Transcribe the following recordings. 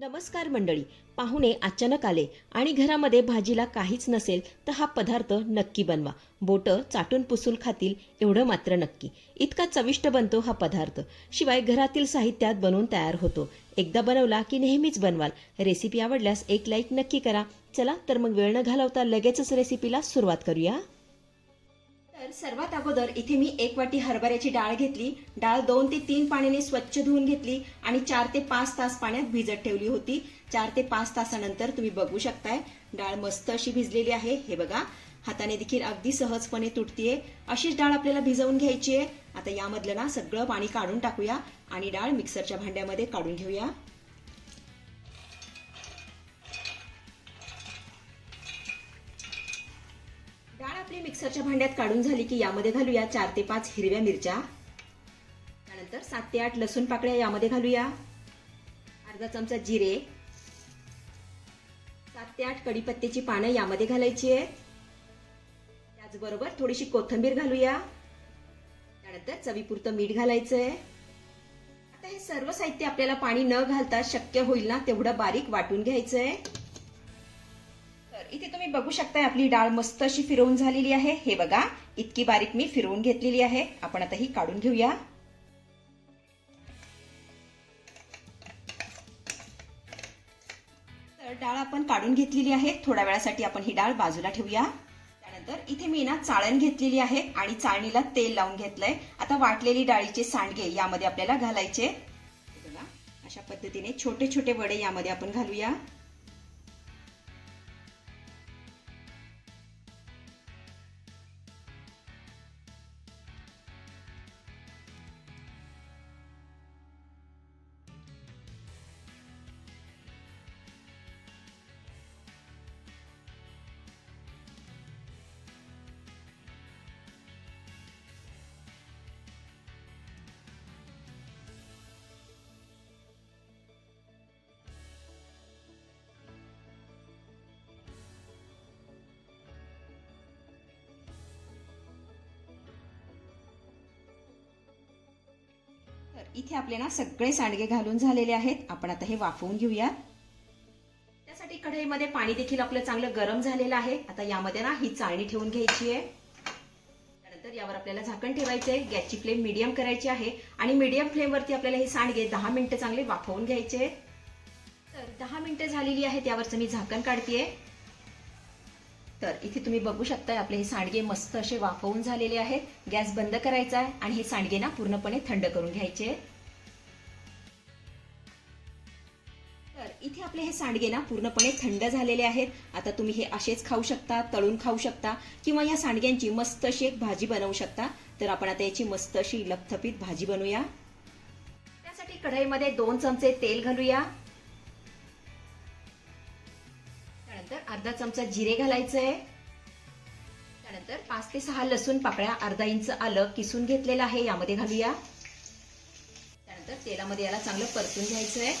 नमस्कार मंडळी पाहुणे अचानक आले आणि घरामध्ये भाजीला काहीच नसेल तर हा पदार्थ नक्की बनवा. बोटं चाटून पुसून खातील एवढं मात्र नक्की. इतका चविष्ट बनतो हा पदार्थ. शिवाय घरातील साहित्यात बनवून तयार होतो. एकदा बनवला की नेहमीच बनवाल. रेसिपी आवडल्यास एक लाईक नक्की करा. चला तर मग वेळ न घालवता लगेचच रेसिपीला सुरुवात करूया. तर सर्वात अगोदर इथे मी एक वाटी हरभऱ्याची डाळ घेतली. डाळ दोन ते तीन पाण्याने स्वच्छ धुवून घेतली आणि चार ते पाच तास पाण्यात भिजत ठेवली होती. चार ते पाच तासानंतर तुम्ही बघू शकताय डाळ मस्त अशी भिजलेली आहे. हे बघा हाताने देखील अगदी सहजपणे तुटतीये. अशीच डाळ आपल्याला भिजवून घ्यायची आहे आता यामधलं ना सगळं पाणी काढून टाकूया आणि डाळ मिक्सरच्या भांड्यामध्ये काढून घेऊया. मिक्सरच्या भांड्यात काढून झाली की यामध्ये घालूया चार ते पाच हिरव्या मिरच्या. त्यानंतर सात ते आठ लसूण पाकळ्या यामध्ये घालूया. अर्धा चमचा जिरे. सात ते आठ कडीपत्त्याची पानं यामध्ये घालायची आहे त्याचबरोबर थोडीशी कोथिंबीर घालूया. त्यानंतर चवीपुरतं मीठ घालायचं आहे आता हे सर्व साहित्य आपल्याला पाणी न घालता शक्य होईल ना तेवढं बारीक वाटून घ्यायचं आहे तर इथे तुम्ही बघू शकताय आपली डाळ मस्त अशी फिरवून झालेली आहे. हे बघा इतकी बारीक मी फिरवून घेतलेली आहे. आपण आता ही काढून घेऊया. तर डाळ आपण काढून घेतलेली आहे. थोड्या वेळासाठी आपण ही डाळ बाजूला ठेवूया. त्यानंतर इथे मी ना चाळण घेतलेली आहे आणि चाळणीला तेल लावून घेतलंय. आता वाटलेली डाळीचे सांडगे यामध्ये आपल्याला घालायचे. बघा अशा पद्धतीने छोटे छोटे वडे यामध्ये आपण घालूया. इथे आपले ना सगळे सांडगे घालून झालेले आहेत. आपण आता हे वाफवून घेऊया. त्यासाठी कढईमध्ये पाणी देखील आपलं चांगलं गरम झालेलं आहे. आता यामध्ये ना ही चाळणी ठेवून घ्यायची आहे. त्यानंतर यावर आपल्याला झाकण ठेवायचे आहे. गॅसची फ्लेम मिडियम करायची आहे. आणि मिडियम फ्लेमवरती आपल्याला हे सांडगे दहा मिनिटं चांगले वाफवून घ्यायचे आहेत. तर दहा मिनिटं झालेली आहेत. यावरचं मी झाकण काढतेय. तर इथे तुम्ही बघू शकताय आपले हे सांडगे मस्त असे वाफवून झालेले आहेत. गॅस बंद करायचा आहे आणि हे सांडगे ना पूर्णपणे थंड करून घ्यायचे. तर इथे आपले हे सांडगे ना पूर्णपणे थंड झालेले आहेत. आता तुम्ही हे असेच खाऊ शकता तळून खाऊ शकता किंवा या सांडग्यांची मस्त अशी एक भाजी बनवू शकता. तर आपण आता याची मस्त अशी लपथपीत भाजी बनवूया. त्यासाठी कढईमध्ये दोन चमचे तेल घालूया. त्यानंतर अर्धा चमचा जिरे घालायचं आहे त्यानंतर पाच ते सहा लसूण पाकळ्या अर्धा इंच आलं किसून घेतलेलं आहे यामध्ये घालूया. त्यानंतर तेलामध्ये याला चांगलं परतून घ्यायचं आहे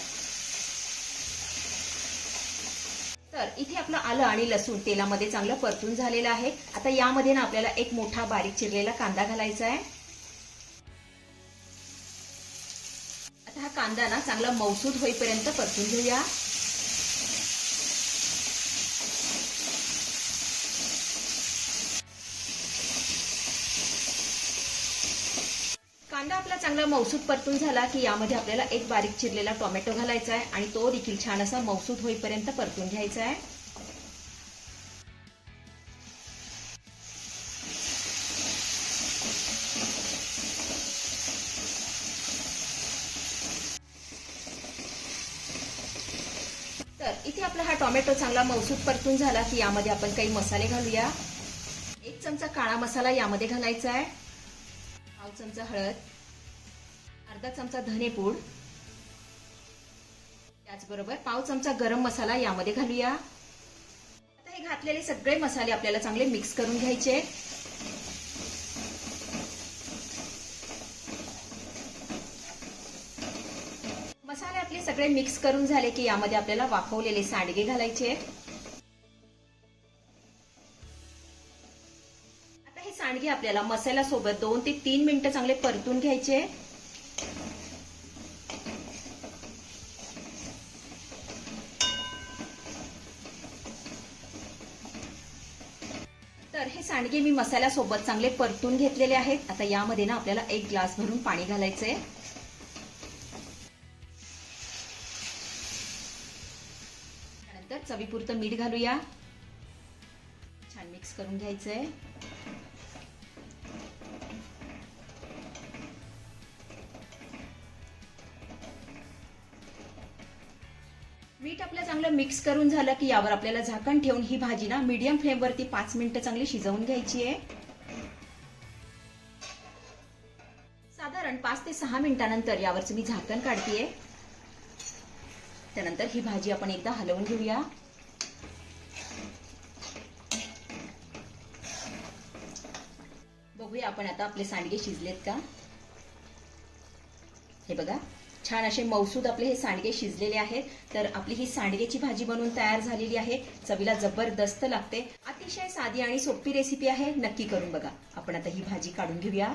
तर इथे आपलं आलं आणि लसूण तेलामध्ये चांगलं परतून झालेलं आहे. आता यामध्ये ना आपल्याला एक मोठा बारीक चिरलेला कांदा घालायचा आहे आता हा कांदा ना चांगला मौसूद होईपर्यंत परतून घेऊया. कांदा आपला चांगला मौसूद परतून झाला की यामध्ये आपल्याला एक बारीक चिरलेला टोमॅटो घालायचा आहे आणि तो देखील छान असा मौसूद होईपर्यंत परतून घ्यायचा आहे. तर इथे आपला हा टोमॅटो चांगला मौसूद परतून झाला की यामध्ये आपण काही मसाले घालूया. एक चमचा काळा मसाला यामध्ये घालायचा आहे. पाव चमचा हळद. अर्धा चमचा धनेपूड त्याचबरोबर पाव चमचा गरम मसाला यामध्ये घालूया. आता हे घातलेले सगळे मसाले आपल्याला चांगले मिक्स करून घ्यायचे. मसाले आपले सगळे मिक्स करून झाले की यामध्ये आपल्याला वाफवलेले सांडगे घालायचे. आता हे सांडगे आपल्याला मसाल्यासोबत दोन ते तीन मिनिटं चांगले परतून घ्यायचे. तर हे सांडगे मी मसाल्यासोबत चांगले परतून घेतलेले आहेत. आता यामध्ये ना आपल्याला एक ग्लास भरून पाणी घालायचं आहे चवीपुरतं मीठ घालूया. छान मिक्स करून घ्यायचंय. मीठ आपलं चांगलं मिक्स करून झालं की यावर आपल्याला झाकण ठेवून ही भाजी ना मीडियम फ्लेमवरती पाच मिनिटं चांगली शिजवून घ्यायची आहे. साधारण पाच ते सहा मिनिटानंतर यावरचं मी झाकण काढतीये. त्यानंतर ही भाजी आपण एकदा हलवून घेऊया. बघूया आपण आता आपले सांडगे शिजलेत का? हे बघा. छान असे मौसूद आपले हे सांडगे शिजलेले आहेत. तर आपली ही सांडगेची भाजी बनवून तयार झालेली आहे. चवीला जबरदस्त लागते. अतिशय साधी आणि सोपी रेसिपी आहे. नक्की करून बघा. आपण आता ही भाजी काढून घेऊया.